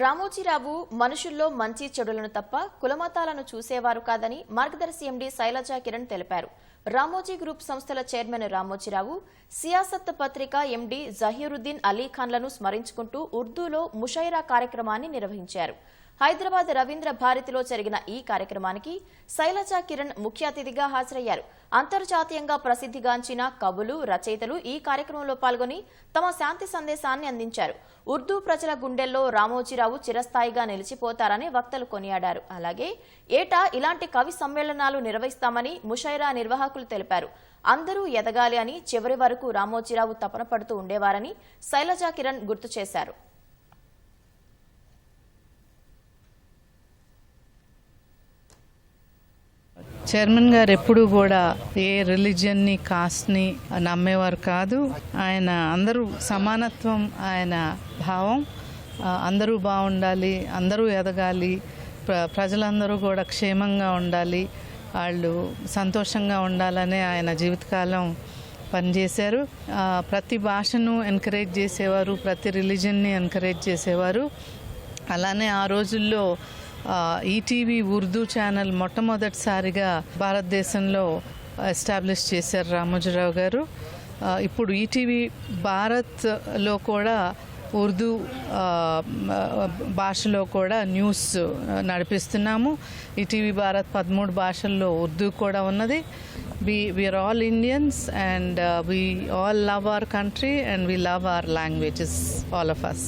రామోజీరావు మనుషుల్లో మంచి చెడులను తప్ప కులమతాలను చూసేవారు కాదని మార్గదర్శి ఎండీ శైలజా కిరణ్ తెలిపారు. రామోజీ గ్రూప్ సంస్థల చైర్మన్ రామోజీరావు సియాసత్ పత్రిక ఎండీ జహీరుద్దీన్ అలీ ఖాన్లను స్మరించుకుంటూ ఉర్దూలో ముషైరా కార్యక్రమాన్ని నిర్వహించారు. హైదరాబాద్ రవీంద్ర భారతిలో జరిగిన ఈ కార్యక్రమానికి శైలజా కిరణ్ ముఖ్య అతిథిగా హాజరయ్యారు. అంతర్జాతీయంగా ప్రసిద్ధిగాంచిన కవులు రచయితలు ఈ కార్యక్రమంలో పాల్గొని తమ శాంతి సందేశాన్ని అందించారు. ఉర్దూ ప్రజల గుండెల్లో రామోజీరావు చిరస్థాయిగా నిలిచిపోతారని వక్తలు కొనియాడారు. అలాగే ఏటా ఇలాంటి కవి సమ్మేళనాలు నిర్వహిస్తామని ముషైరా నిర్వాహకులు తెలిపారు. అందరూ ఎదగాలి అని చివరి వరకు రామోజీరావు తపన పడుతూ ఉండేవారని శైలజా కిరణ్ గుర్తు చేశారు. చైర్మన్ గారు ఎప్పుడు కూడా ఏ రిలీజియన్ని కాస్ట్ని నమ్మేవారు కాదు. ఆయన అందరూ సమానత్వం ఆయన భావం అందరూ బాగుండాలి అందరూ ఎదగాలి ప్ర ప్రజలందరూ కూడా క్షేమంగా ఉండాలి వాళ్ళు సంతోషంగా ఉండాలనే ఆయన జీవితకాలం పనిచేశారు. ప్రతి భాషను ఎంకరేజ్ చేసేవారు ప్రతి రిలీజన్ని ఎంకరేజ్ చేసేవారు. అలానే ఆ రోజుల్లో ఈటీవీ ఉర్దూ ఛానల్ మొట్టమొదటిసారిగా భారతదేశంలో ఎస్టాబ్లిష్ చేశారు రామోజీరావు గారు. ఇప్పుడు ఈటీవీ భారత్లో కూడా ఉర్దూ భాషలో కూడా న్యూస్ నడిపిస్తున్నాము. ఈటీవీ భారత్ పదమూడు భాషల్లో ఉర్దూ కూడా ఉన్నది. We we're all Indians and we all love our country and we love our languages all of us